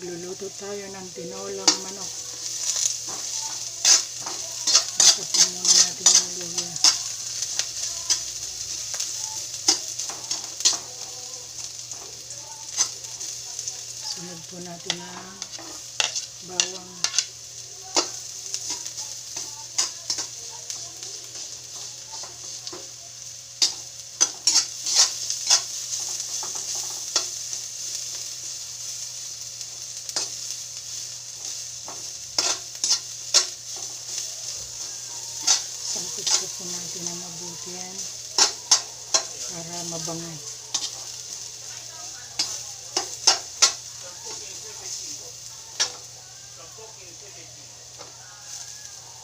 Magluluto tayo ng tinolang manok. Po muna natin ang luya. Sunod po natin ang bawang. Po natin na mabuti yan para mabango.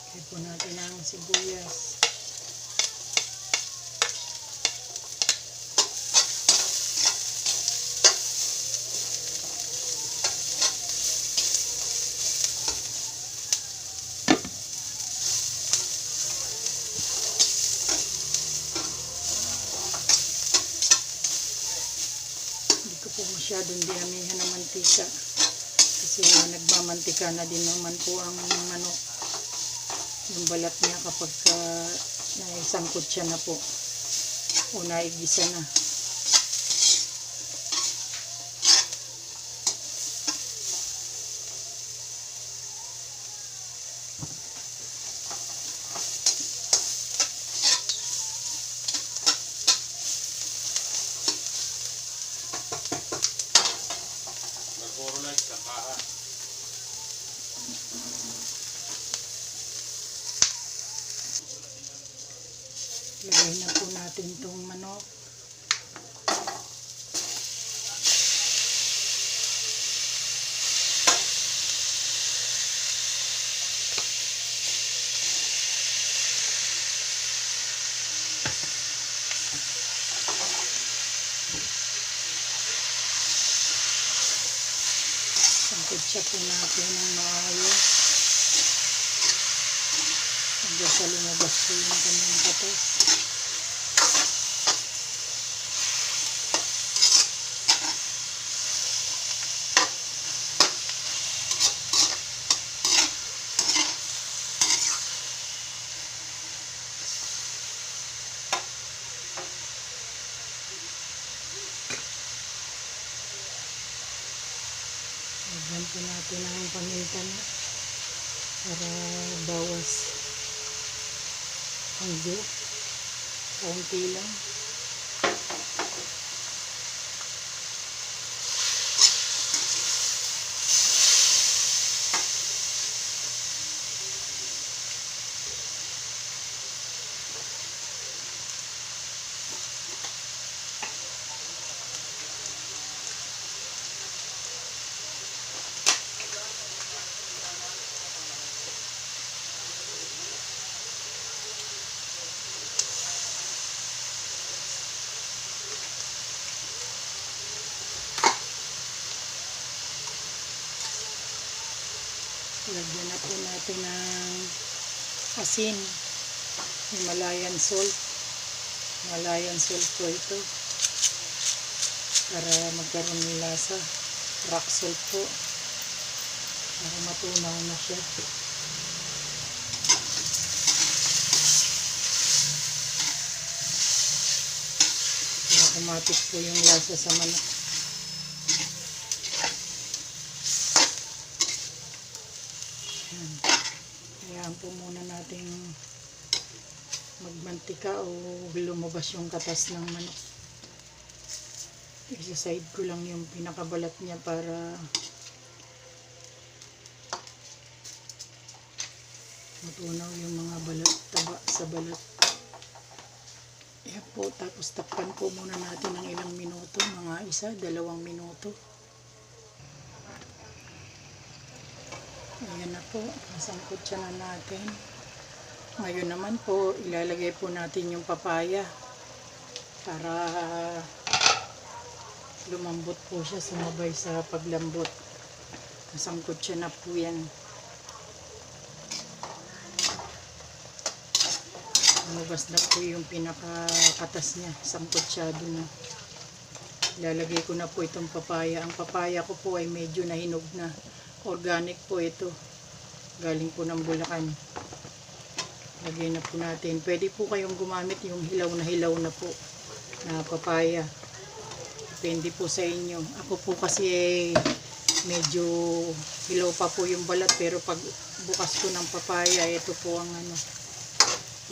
Kaya po natin ang sibuyas. Ko po masyadong dinamihan ng mantika. Kasi nagmamantika na din naman po ang manok. Yung balat niya kapag ka naisangkot siya na po. O naigisa na. Lagay na po natin itong manok. Sangkot siya po natin ng maayos. Hanggang sa lumabas po yung kanyang katas. Lagyan po natin ang paminta na para bawas ang diyo. Kaunti lang. Natin ng asin. Himalayan salt. Himalayan salt po ito. Para magkaroon ng lasa. Rock salt po. Para matunaw na siya. Kumapit po yung lasa sa manok. Yan. Hayaan po muna natin magmantika o lumabas yung katas ng manok. Isa-side ko lang yung pinakabalat niya para matunaw yung mga balat, taba sa balat. Yan po, tapos takpan po muna natin ng ilang minuto, mga isa, dalawang minuto. Ayan na po, nasangkot siya na natin. Ngayon naman po, ilalagay po natin yung papaya para lumambot po siya, sumabay sa paglambot. Nasangkot siya na po yan. Lumabas na po yung pinakakatas niya, sangkot siya doon na. Lalagay ko na po itong papaya. Ang papaya ko po ay medyo nahinog na. Organic po ito. Galing po ng Bulacan. Lagay na po natin. Pwede po kayong gumamit yung hilaw na hilaw na po na papaya. Depende po sa inyo. Ako po kasi eh, medyo hilaw pa po yung balat pero pag bukas ko ng papaya, ito po ang ano,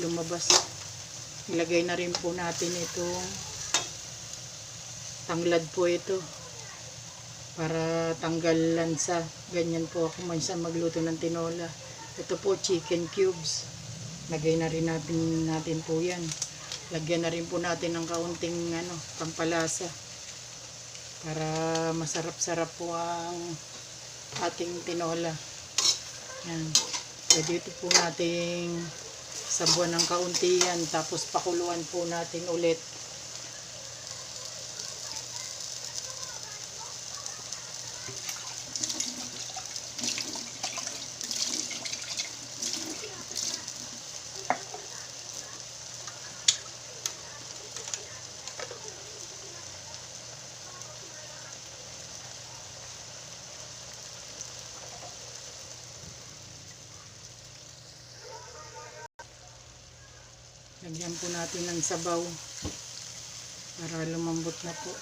lumabas. Ilagay na rin po natin itong tanglad po ito para tanggal lansa. Ganyan po ako minsan magluto ng tinola. Ito po chicken cubes. Lagay na rin natin, natin po yan. Lagyan na rin po natin ng kaunting ano, pampalasa para masarap-sarap po ang ating tinola. Yan. Pwede ito po nating sabuan ng kaunti yan tapos pakuluan po natin ulit. Lagyan po natin ng sabaw para lumambot na po.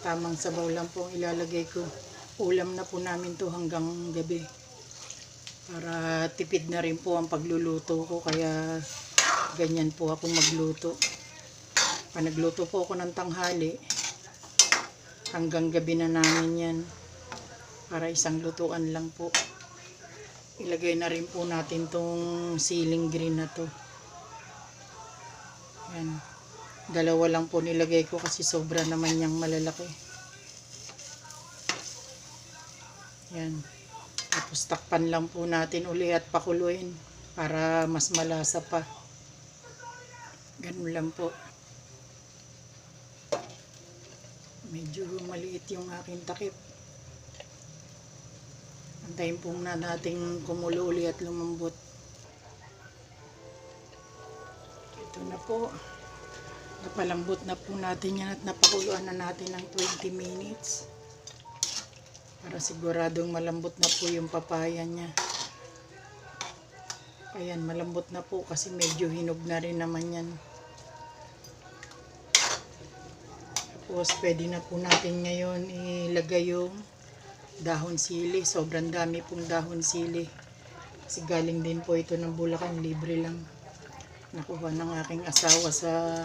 Tamang sabaw lang po ang ilalagay ko. Ulam na po namin to hanggang gabi. Para tipid na rin po ang pagluluto ko kaya ganyan po ako magluto. Pag nagluto po ako ng tanghali, hanggang gabi na namin yan. Para isang lutuan lang po. Ilagay na rin po natin tong ceiling green na to. Yan. Dalawa lang po nilagay ko kasi sobra naman niyang malalaki. Yan. Tapos takpan lang po natin uli at pakuluin para mas malasa pa. Ganun lang po. Medyo maliit yung aking takip. Antayin po na nating kumulo uli at lumambot. Ito na po. Napalambot na po natin yan at napakuluan na natin ng 20 minutes. Para siguradong malambot na po yung papaya niya. Ayan, malambot na po kasi medyo hinog na rin naman yan. Tapos pwede na po natin ngayon ilagay yung dahon sili. Sobrang dami pong dahon sili. Kasi galing din po ito ng Bulacan. Libre lang. Nakuha ng aking asawa sa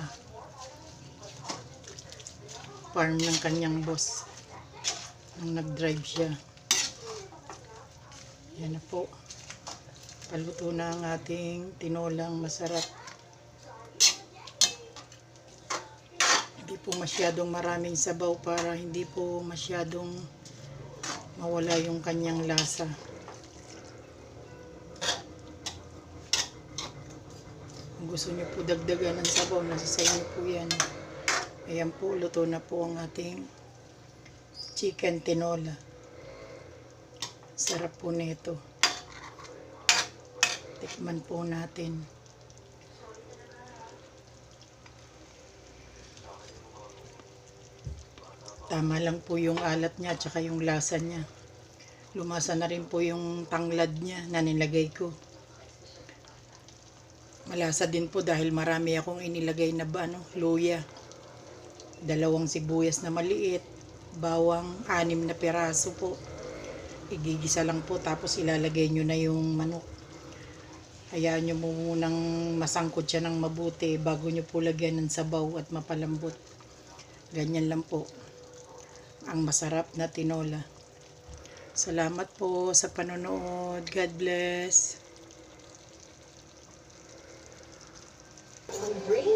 farm ng kanyang boss. Nung nag-drive siya. Yan na po. Paluto na ang ating tinolang masarap. Hindi po masyadong maraming sabaw para hindi po masyadong mawala yung kanyang lasa. Kung gusto niyo po dagdagan ng sabaw, nasa sa inyo po yan. Ayan po, luto na po ang ating chicken tinola. Sarap po nito. Tikman po natin. Tama lang po yung alat niya at saka yung lasa niya. Lumasa na rin po yung tanglad niya na nilagay ko. Malasa din po dahil marami akong inilagay na ba, ano, luya. Dalawang sibuyas na maliit, bawang anim na peraso po. Igigisa lang po tapos ilalagay nyo na yung manok. Hayaan nyo munang masangkot siya ng mabuti bago nyo po lagyan ng sabaw at mapalambot. Ganyan lang po ang masarap na tinola. Salamat po sa panonood. God bless. Gold.